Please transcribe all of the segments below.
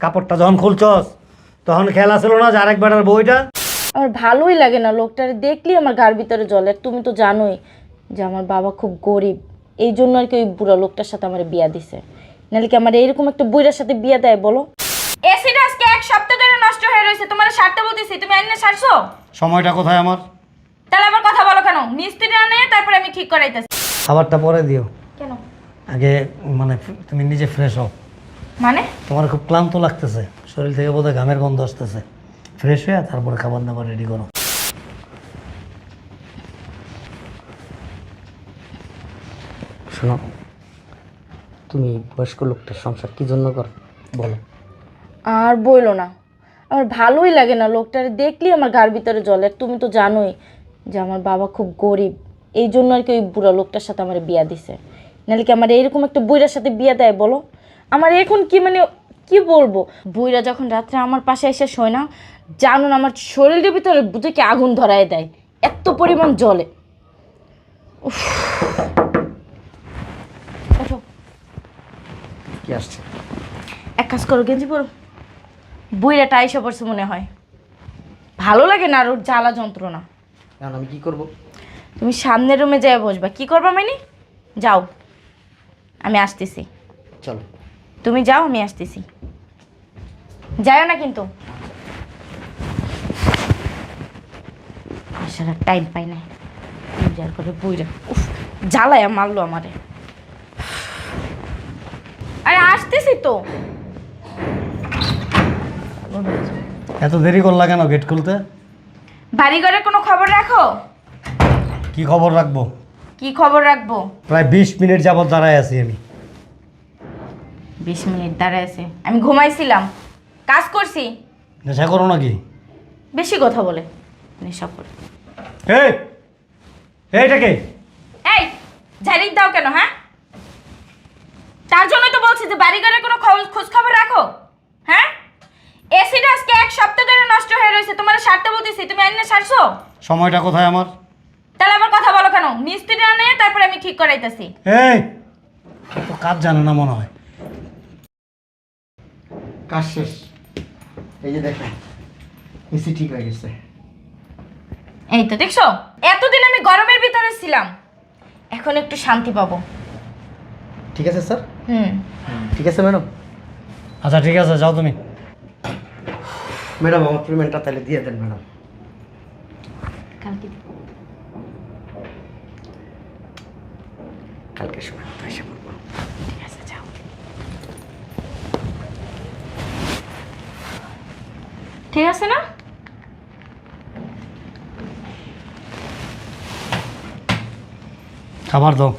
কাপড়টা যখন খুলছস তখন খেয়াল আসলো না যে আরেক বেটার বইটা? আমার ভালোই লাগে না লোকটারে দেখলেই আমার গার ভিতরে জলে। আর তুমি তো জানোই যে আমার বাবা খুব গরিব। এই জন্য আর কি ওই বুড়া লোকটার সাথে আমার বিয়া দিছে। নাহলে কি আমার এরকম একটা বুড়ার সাথে বিয়া দেয় বলো? এসিটা আজকে এক সপ্তাহ ধরে নষ্ট হয়ে রয়েছে। তোমার সারতে বলতেছি তুমি আইনে সারছো? সময়টা কোথায় আমার? তাহলে আবার কথা বলো কেন? মিস্ত্রি আনে তারপরে আমি ঠিক করাইতেছি। খাবারটা পরে দিও। কেন? আগে মানে তুমি নিজে ফ্রেশ হও। মানে? তোমার খুব ক্লান্ত লাগতেছে। শরীর থেকে বোধহয় ঘামের গন্ধ আসতেছে। ফ্রেশ হয়ে তারপরে খাবার দাবার রেডি করো। শোনো তুমি বয়স্ক লোকটার সংসার কি জন্য কর? বলো। আর বইলো না। আমার ভালোই লাগে না লোকটারে। দেখলেই আমার গার ভিতরে জলে। আর তুমি তো জানোই যে আমার বাবা খুব গরিব। এই জন্য আর কি ওই বুড়া লোকটার সাথে আমার বিয়া দিছে। নাহলে কি আমার এরকম একটা বুইরার সাথে বিয়া দেয় বলো? আমার এখন কি মানে কি বলব? বুইরা যখন রাত্রে আমার পাশে এসে শোয় না জানো না আমার শরীরের ভিতরে বুঝে আগুন ধরায় দেয় এত পরিমাণ জলে। উফ। কি আসছে? এক কাজ করো গেঞ্জি পরো। বইরাটা আইসা পড়ছে মনে হয়। ভালো লাগে না আর ওর জ্বালা যন্ত্রণা। এখন আমি কি করব? তুমি সামনের রুমে যেয়ে বসবা। কি করবা মাইনি? যাও। আমি আসতেছি। চলো। তুমি যাও আমি আসতেছি। যাও না কিন্তু। আসার টাইম পাই না যার করে বইরা। উফ জ্বালায় মারলো আমারে। আরে আসতেছি তো। এত দেরি করলা কেন গেট খুলতে? বাড়ি ঘরে কোনো খবর রাখো? কি খবর রাখব? কি খবর রাখব? প্রায় বিশ মিনিট যাবত দাঁড়ায় আছি আমি। বিশ মিনিট দাঁড়ায় আছে। আমি ঘুমাইছিলাম। কাজ করছি। নেশা করো নাকি? বেশি কথা বলে। নেশা করে। এই! এইটাকে এই ঝাড়ি দাও কেন হ্যাঁ? তার জন্যই তো বলছি যে বাড়ি ঘরে কোনো খোঁজ খবর রাখো হ্যাঁ? এসিটা আজকে এক সপ্তাহ ধরে নষ্ট হয়ে রয়েছে? তোমার সারতে বলতেছি তুমি আইনে সারছো? সময়টা কোথায় আমার? তাহলে আবার কথা বলো কেন? মিস্ত্রি আনে তারপরে আমি ঠিক করাইতেছি। এই! তো কাজ জানে না মনে হয়। কাজ শেষ। এই যে দেখেন এসি ঠিক হয়ে গেছে। এই তো দেখছ? এতদিন আমি গরমের ভিতরে ছিলাম। এখন একটু শান্তি পাবো। ঠিক আছে স্যার? হুম। ঠিক আছে ম্যাডাম? আচ্ছা ঠিক আছে যাও তুমি। ম্যাডাম আমার পেমেন্টটা তাহলে দিয়ে দেন ম্যাডাম। কালকে। কালকে সময় মতো এসে পড়ব ঠিক আছে যাও ঠিক আছে না? খাবার দাও।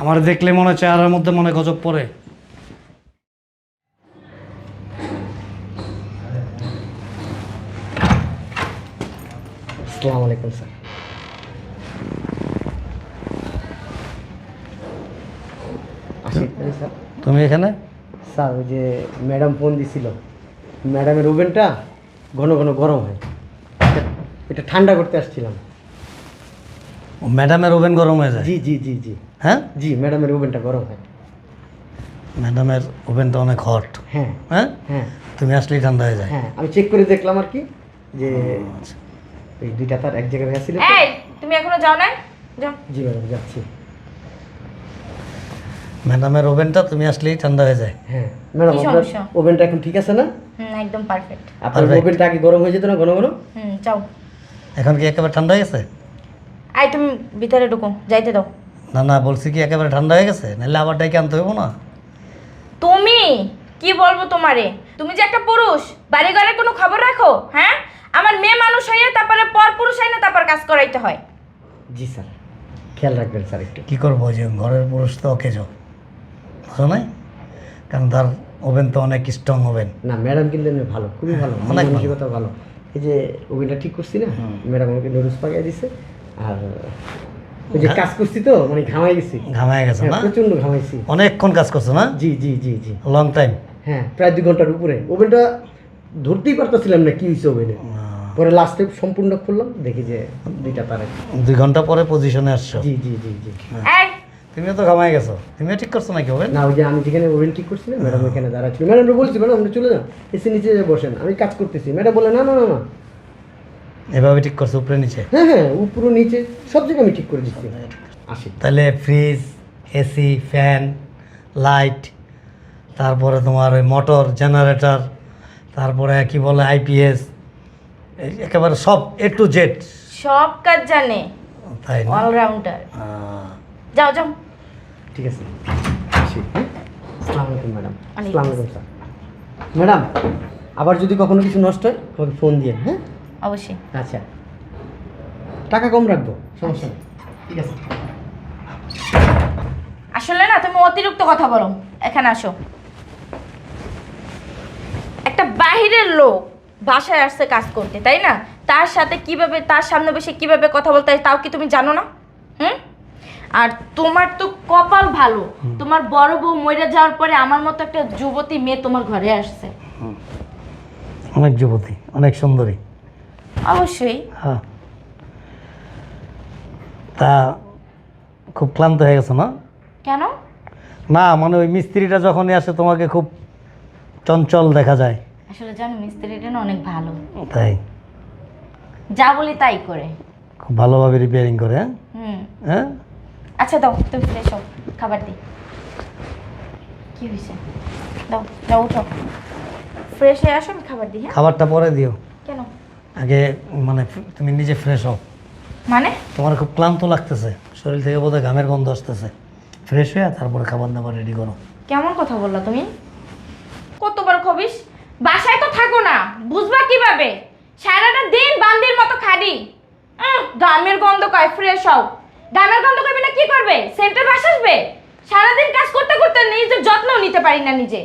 আমার দেখলে মনে হয় চেহারার মধ্যে মনে হয় গজব পড়ে। আসসালামু আলাইকুম স্যার। স্যার তুমি এখানে? স্যার ওই যে ম্যাডাম ফোন দিছিল। ম্যাডামের ওভেনটা ঘন ঘন গরম হয়। এটা- ঠান্ডা করতে আসছিলাম। ও ম্যাডামের ওভেন গরম হয়ে যায়? জি জি জি জি। হ্যাঁ? জি ম্যাডামের ওভেনটা গরম হয়। ম্যাডামের ওভেনটা অনেক হট হ্যাঁ। হ্যাঁ? হ্যাঁ। তুমি আসলেই ঠান্ডা হয়ে যায়। হ্যাঁ আমি চেক করে দেখলাম আর কি যে এই দুইটা তার এক জায়গায় ছিল তো। এই তুমি এখনও যাও না যাও। জি ম্যাডাম যাচ্ছি। ম্যাডামের ওভেনটা তুমি আসলেই ঠান্ডা হয়ে যায়। হ্যাঁ ম্যাডাম কি আপনার সমস্যা? ওভেনটা এখন ঠিক আছে না? হুম একদম পারফেক্ট আপনার Perfect. ওভেনটা আগে গরম হয়ে যেত না ঘন ঘন? হুম যাও। এখন কি একেবারে ঠান্ডা হয়ে গেছে? আই তুমি ভিতরে ঢুকো যাইতে দাও। না না বলছি কি একেবারে ঠান্ডা হয়ে গেছে? নাহলে আবার ডাইকে আনতে হইব না? তুমি? কি বলব তোমারে? তুমি যে একটা পুরুষ বাড়ি ঘরে কোনো খবর রাখো হ্যাঁ? আমার মেয়ে মানুষ হয়ে তারপরে পর পুরুষ হয় না তারপর কাজ করাইতে হয়। জি স্যার। খেয়াল রাখবেন স্যার একটু। কি করব যে ঘরের পুরুষ তো ওকে যাও। বুঝো নাই? কারণ তার ওভেন তো অনেক স্ট্রং ওভেন। না ম্যাডাম কিন্তু এমনি ভালো খুবই ভালো অনেক মানসিকতা ভালো। এই যে ওভেনটা ঠিক করছি না ম্যাডাম আমাকে নুডলস পাকিয়ে দিছে আর ওই যে কাজ করছি তো মানে ঘামাই গেছি। ঘামায় গেছে হ্যাঁ না? প্রচণ্ড ঘামাইছি। অনেকক্ষণ কাজ করছ না? জি জি জি জি। লং টাইম হ্যাঁ প্রায় দুই ঘণ্টার উপরে। ওভেনটা ধরতেই পারতেছিলাম না কি হয়েছে ওভেনে। পরে লাস্টে সম্পূর্ণ খুললাম দেখি যে দুইটা তার দুই ঘণ্টা পরে পজিশনে আসছো। জি জি জি জি। এই! তুমিও তো ঘামাই গেছো। তুমিও ঠিক করছ নাকি ওভেন? না ওই যে আমি যেখানে ওভেন ঠিক করছি না ম্যাডাম এখানে দাঁড়া ছিল। ম্যাডাম বলছি ম্যাডাম আপনি চলে যান। এসে নিচে বসেন আমি কাজ করতেছি। ম্যাডাম বলে না না না না। এভাবে ঠিক করছ উপরে নিচে? হ্যাঁ হ্যাঁ উপরে নিচে সব জায়গায় আমি ঠিক করে দিচ্ছি। আসি। তাহলে ফ্রিজ এসি ফ্যান লাইট তারপরে তোমার ওই মোটর জেনারেটর তারপরে কি বলে আইপিএস একেবারে সব এ টু জেড সব কাজ জানে। তাই না? অলরাউন্ডার যাও যাও। ঠিক আছে। আসি হ্যাঁ? আসসালামু আলাইকুম ম্যাডাম। আসসালামু আলাইকুম স্যার। ম্যাডাম আবার যদি কখনো কিছু নষ্ট হয় আমাকে ফোন দিয়ে হ্যাঁ? অবশ্যই। আচ্ছা। টাকা কম রাখব সমস্যা নেই। ঠিক আছে। আসলে না তুমি অতিরিক্ত কথা বলো। এখানে আসো। একটা বাহিরের লোক বাসায় আসছে কাজ করতে তাই না? তার সাথে কীভাবে তার সামনে বসে কীভাবে কথা বলতে হয় তাও কি তুমি জানো না? হুম? আর তোমার তো কপাল ভালো। তোমার বড় বউ মরে যাওয়ার পরে আমার মতো একটা যুবতী মেয়ে তোমার ঘরে আসছে। অনেক যুবতী অনেক সুন্দরী। অবশ্যই। হ্যাঁ। তা খুব ক্লান্ত হয়ে গেছো না? কেন? না মানে ওই মিস্ত্রিটা যখনই আসে তোমাকে খুব চঞ্চল দেখা যায়। আসলে জানো মিস্ত্রিটা না অনেক ভালো। তাই? যা বলি তাই করে। খুব ভালোভাবে রিপেয়ারিং করে হ্যাঁ? হুম। হ্যাঁ? আচ্ছা দাও তুমি ফ্রেশ হও খাবার দিই। কি হয়েছে? দাও দাও উঠো। ফ্রেশ হয়ে আসো আমি খাবার দিই হ্যাঁ? খাবারটা পরে দিও। কেন? আগে মানে তুমি নিজে ফ্রেশ হও। মানে? তোমার খুব ক্লান্ত লাগতেছে। শরীর থেকে বোধহয় ঘামের গন্ধ আসতেছে। ফ্রেশ হয়ে তারপরে খাবার দাবার রেডি করো। কেমন কথা বললা তুমি? কতবার খবিস? বাসায় তো থাকো না বুঝবা কীভাবে? সারাটা দিন বান্দির মতো উম, গামের গন্ধ কয় ফ্রেশ হও। গামের গন্ধ করবে না কি করবে? সেন্টার বাস আসবে? সারাদিন কাজ করতে করতে নিজের যত্নও নিতে পারি না নিজে।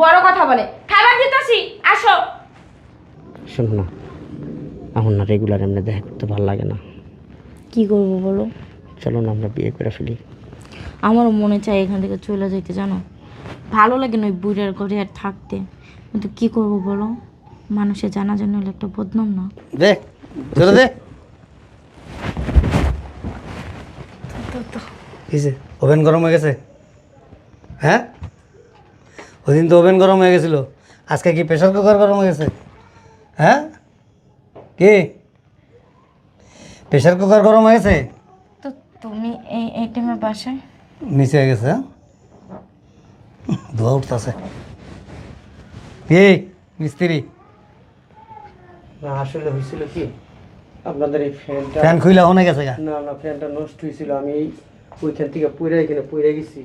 বড় কথা বলে। খাবার দিতেছি আসো শোনো না এখন না রেগুলার এমনি দেখা করতে ভালো লাগে না। কি করব বলো? চলো না আমরা বিয়ে করে ফেলি। আমারও মনে চায় এখান থেকে চলে যেতে জানো? ভালো লাগে না ওই বুড়ার ঘরে আর থাকতে। কিন্তু কি করব বলো? মানুষের জানা জানা হলে একটা বদনাম না? দে ধরে দে। কিসে ওভেন গরম হয়ে গেছে? হ্যাঁ? ওদিন তো ওভেন গরম হয়ে গেছিল। আজকে কি প্রেশার কুকার গরম হয়ে গেছে? হ্যাঁ? কি? প্রেশার কুকার গরম হয়ে গেছে? তো তুমি এই এই টাইমে বাসায়? নিচে হয়ে গেছে হ্যাঁ? ধোয়া উঠতেছে। কি মিস্ত্রি। না আসলে হয়েছিল কি? আপনাদের এই ফ্যানটা ফ্যান খুইলা অনেক গেছে না না ফ্যানটা নষ্ট হয়েছিল আমি ওইখান থেকে পড়ে এখানে পড়ে গেছি।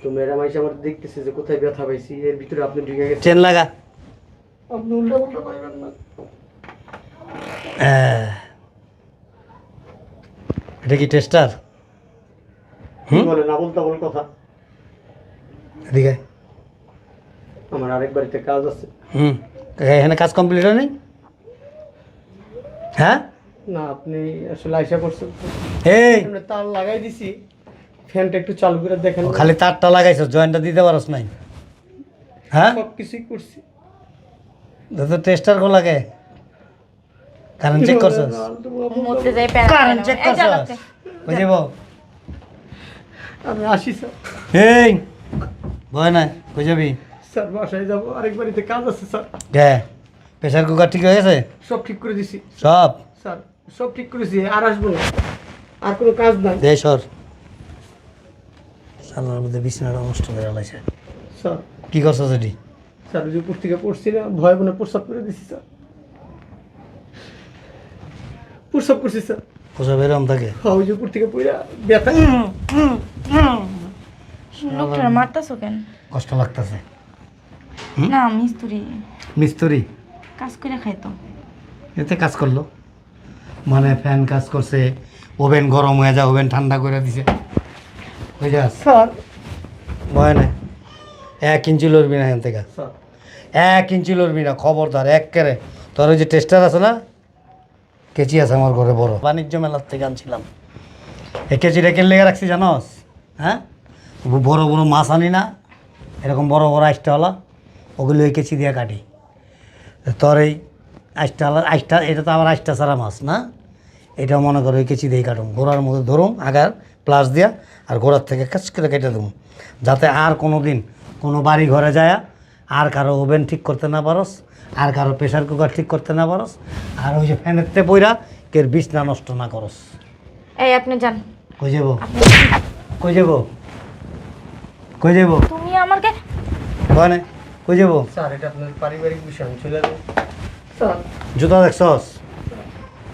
তো ম্যাডাম এসে আমার দেখতেছে যে কোথায় ব্যথা পাইছি। এর ভিতরে আপনি ঢুকে গেছেন। চেন লাগা। আপনি উল্টা উল্টা পাইবেন না। এটা কি টেস্টার বলে না বলতে বল কথা। এদিকে আমার আরেক বাড়িতে কাজ আছে। হুম। এখানে কাজ কমপ্লিট হয়নি? হ্যাঁ? না আপনি আসলে আইসা করছেন। এই! তার লাগাই দিছি। ফ্যানটা একটু চালু করে দেখেন। খালি তারটা লাগাইছো জয়েন্টটা দিতে পারস নাই। হ্যাঁ? সব কিছুই করছি। তো টেস্টার গো লাগে। কারেন্ট চেক মরতে যাই কারেন্ট চেক করছস? বুঝিব আমি আসি স্যার। এই! ভয় নাই বুঝাবি স্যার বাসায় যাব। আরেক বাড়িতে কাজ আছে স্যার। কে? প্রেশার কুকার ঠিক হয়ে গেছে? সব ঠিক করে দিছি। সব? স্যার। সব ঠিক করেছি আর আসব না। আর কোনো কাজ নাই। দে সর। সালার মধ্যে বিছানাটা নষ্ট করে লাইছে স্যার। কি করছস এটি স্যার ওই যে উপর থেকে পড়ছি না ভয় মনে প্রস্রাব করে দিছি স্যার। প্রস্রাব করছি স্যার। পোষা বেরম থাকে? হ্যাঁ ওই যে উপর থেকে পড়া ব্যথা। লোকটা মারতাছো কেন? কষ্ট লাগতেছে। না মিস্ত্রি। মিস্ত্রি? কাজ করে খাইতো। এতে কাজ করল? মানে ফ্যান কাজ করছে ওভেন গরম হয়ে যায় ওভেন ঠান্ডা করে দিছে। বুঝে স্যার। ভয় নাই। এক ইঞ্চি লড়বি না এখান থেকে। এক ইঞ্চি লড়বি না খবরদার এক কেড়ে তোর ওই যে টেস্টার আছে না? কেচি আছে আমার ঘরে বড়। বাণিজ্য মেলার থেকে আনছিলাম। এই কেচিটা কেন লেগে রাখছি জানস? হ্যাঁ? বড় বড় মাছ আনি না এরকম বড় বড় আইসটাওয়ালা ওগুলো ওই কেচি দিয়ে কাটি। তোর এই আইসটাওয়ালা আইসটা এটা তো আবার আইসটা ছাড়া মাছ না? এটা মনে করো ওই কেচি দিয়ে কাটুম। ঘোড়ার মধ্যে ধরুম আগার প্লাস দিয়া আর ঘোড়ার থেকে কাজ করে কেটে দেবো। যাতে আর কোনো দিন কোনো বাড়ি ঘরে যায় আর কারও ওভেন ঠিক করতে না পারস আর কারও প্রেশার কুকার ঠিক করতে না পারস আর ওই যে ফ্যানেরতে পইরা কের বিছনা নষ্ট না করস। এই আপনি যান। কই যাব? কই যাব? কই যাব? তুমি আমাকে কনে কই যাব? স্যার এটা আপনার পারিবারিক বিষয় আমি চলে যাব। জুতা দেখছস?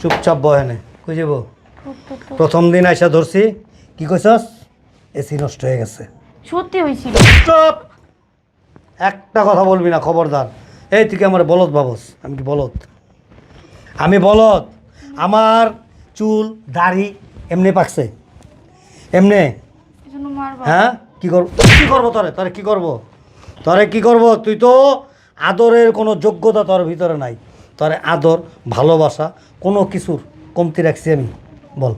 চুপচাপ বহেনে কই যাব? প্রথম দিন আইসা ধরছি কি কইছস? এসি নষ্ট হয়ে গেছে। সত্যি হয়েছিল চুপ! একটা কথা বলবি না খবরদার। এই তুই কি আমার বলদ ভাবস আমি কি বলদ? আমি বলদ। আমার চুল দাড়ি এমনি পাকছে। এমনি? হ্যাঁ? কি করব কি করব তরে? তোরে কি করব? তোরে কি করব? তুই তো আদরের কোনো যোগ্যতা তোর ভিতরে নাই। তোরে আদর ভালোবাসা কোনো কিছুর কমতি রাখছি আমি। বল।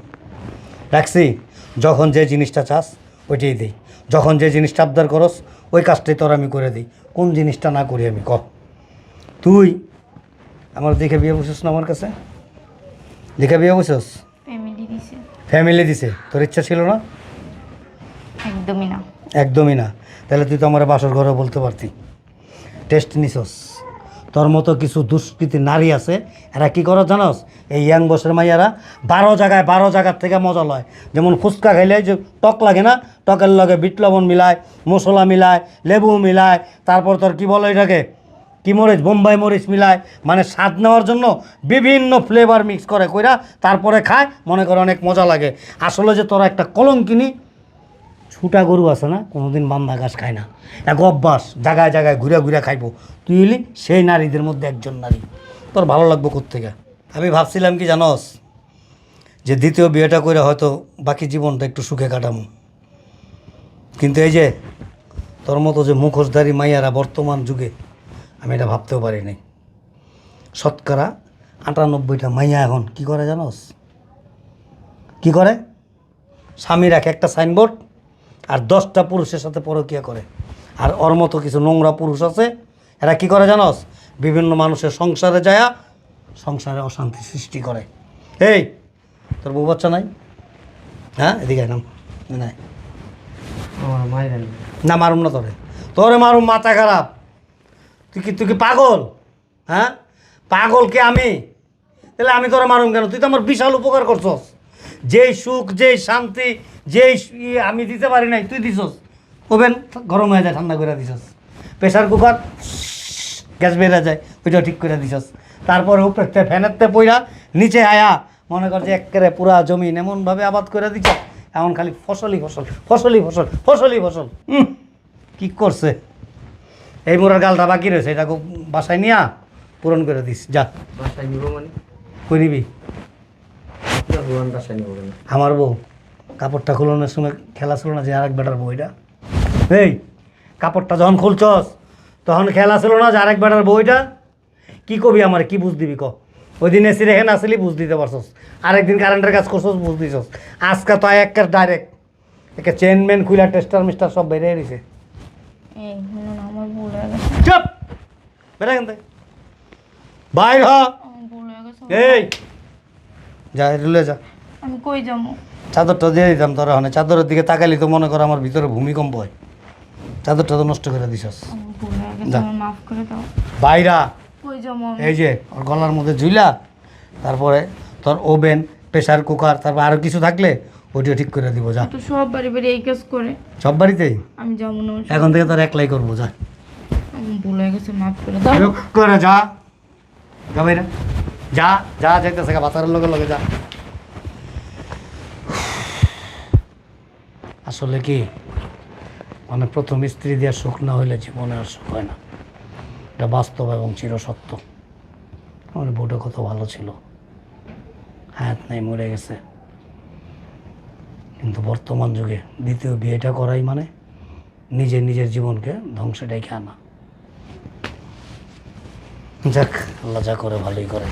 রাখছি যখন যে জিনিসটা চাস ওইটাই দিই যখন যে জিনিসটা আবদার করস ওই কাজটাই তোর আমি করে দিই। কোন জিনিসটা না করি আমি ক? তুই আমার দেখে বিয়ে বসিস না আমার কাছে? দেখে বিয়ে বসিস? ফ্যামিলি দিছে। তোর ইচ্ছা ছিল না? একদমই না। একদমই না। তাহলে তুই তো আমার বাসর ঘরে বলতে পারতি। টেস্ট নিছস। তোর মতো কিছু দুষ্কৃতি নারী আছে, এরা কি করে জানোস? এই ইয়াং বসের মাইয়ারা বারো জায়গায়, বারো জায়গার থেকে মজা লয়। যেমন ফুচকা খাইলে যে টক লাগে না, টকের লগে বিট লবণ মিলায়, মশলা মিলায়, লেবু মিলায়, তারপর তোর কি বলে এটাকে? কি মরিচ? বোম্বাই মরিচ মিলায়। মানে স্বাদ নেওয়ার জন্য বিভিন্ন ফ্লেভার মিক্স করে কইরা তারপরে খায়, মনে করে অনেক মজা লাগে। আসলে যে তোরা একটা কলঙ্কিনি ছুটা গরু আছে না, কোনোদিন বান্ধা ঘাস খায় না। এক অভ্যাস, জায়গায় জায়গায় ঘুরে ঘুরে খাইবো। তুই এলি সেই নারীদের মধ্যে একজন নারী। তোর ভালো লাগবো কোথেকে আমি ভাবছিলাম কি জানস, যে দ্বিতীয় বিয়েটা করে হয়তো বাকি জীবনটা একটু সুখে কাটামো। কিন্তু এই যে তোর মতো যে মুখোশধারী মাইয়ারা বর্তমান যুগে, আমি এটা ভাবতেও পারি নাই। শতকরা আটানব্বইটা মাইয়া এখন কি করে জানোস? কি করে? স্বামী রাখে একটা সাইনবোর্ড আর দশটা পুরুষের সাথে পরকিয়া করে। আর ওর মতো কিছু নোংরা পুরুষ আছে এরা কি করে জানোস? বিভিন্ন মানুষের সংসারে যায়া সংসারে অশান্তি সৃষ্টি করে। এই তোর বউ বাচ্চা নাই? হ্যাঁ এদিকে নাম। নাই না মারুম না তোরে। তোরে মারুম মাথা খারাপ। তুই কি তুই কি পাগল? হ্যাঁ? পাগল কে আমি? তাহলে আমি তোরে মারুম কেন? তুই তো আমার বিশাল উপকার করছস। যেই সুখ যেই শান্তি ই আমি দিতে পারি নাই তুই দিছস। ওভেন গরম হয়ে যায় ঠান্ডা করে দিছস। প্রেশার কুকার গ্যাস বেড়ে যায় ওইটাও ঠিক করে দিছস। তারপরে উপরে ফ্যানের তে পইরা নিচে আয়া মনে কর যে একেবারে পুরা জমিন এমনভাবে আবাদ করে দিছ এমন খালি ফসলই ফসল ফসলই ফসল ফসলই ফসল। কি করছে? এই মোড়ার গালটা বাকি রয়েছে এটাকে বাসায় নিয়া পূরণ করে দিস যা। বাসায় নিব মানে? কই নিবি? কেন আমার বউ। কাপড়টা খুলানোর সময় খেলা ছিল না যে আরেক বেটার বইটা এই কাপড়টা যখন খুলছস তখন খেলা ছিল না যে আরেক বেটার বইটা কি কবি আমার কি বুঝ দিবি ক? ওই দিন এসি রেখে আসলি বুঝ দিতে পারছস। আরেকদিন কারেন্টের কাজ করছস বুঝ দিছস। আজকে তো একের ডাইরেক্ট একে চেন মেন খুলা টেস্টার মিস্টার সব বেরিয়ে দিছে। চুপ! বেড়া কেন বাইর হ। এই যা রেলে যা। আমি কই যাব? চাদরটা দিয়ে দিতাম তোরা ওখানে। চাদরের দিকে তাকালি তো মনে কর আমার ভিতরে ভূমিকম্প হয়। চাদরটা তো নষ্ট করে দিছস। যা। মাফ করে দাও। বাইরা কই এই যে ওর গলার মধ্যে ঝুইলা তারপরে তোর ওভেন প্রেশার কুকার তারপর আরও কিছু থাকলে ওইটিও ঠিক করে দিব যা। তো সব বাড়ি বাড়ি এই কাজ করে। সব বাড়িতেই? আমি যাব না ওর সাথে। এখন থেকে তোর একলাই করব যা। ভুল হয়ে গেছে মাফ করে দাও। চুপ করে যা। যা বাইরা। যা যা যাইতেছে বাতারের লগে লগে যা। আসলে কি? মানে প্রথম স্ত্রী দেওয়ার সুখ না হইলে জীবনে আর সুখ হয় না। এটা বাস্তব এবং চিরসত্য। আমার বউটা কত ভালো ছিল। হায়াত নাই, মরে গেছে। কিন্তু বর্তমান যুগে দ্বিতীয় বিয়েটা করাই মানে নিজে নিজের জীবনকে ধ্বংসে ডেকে আনা। যাক, আল্লাহ যা করে ভালোই করে।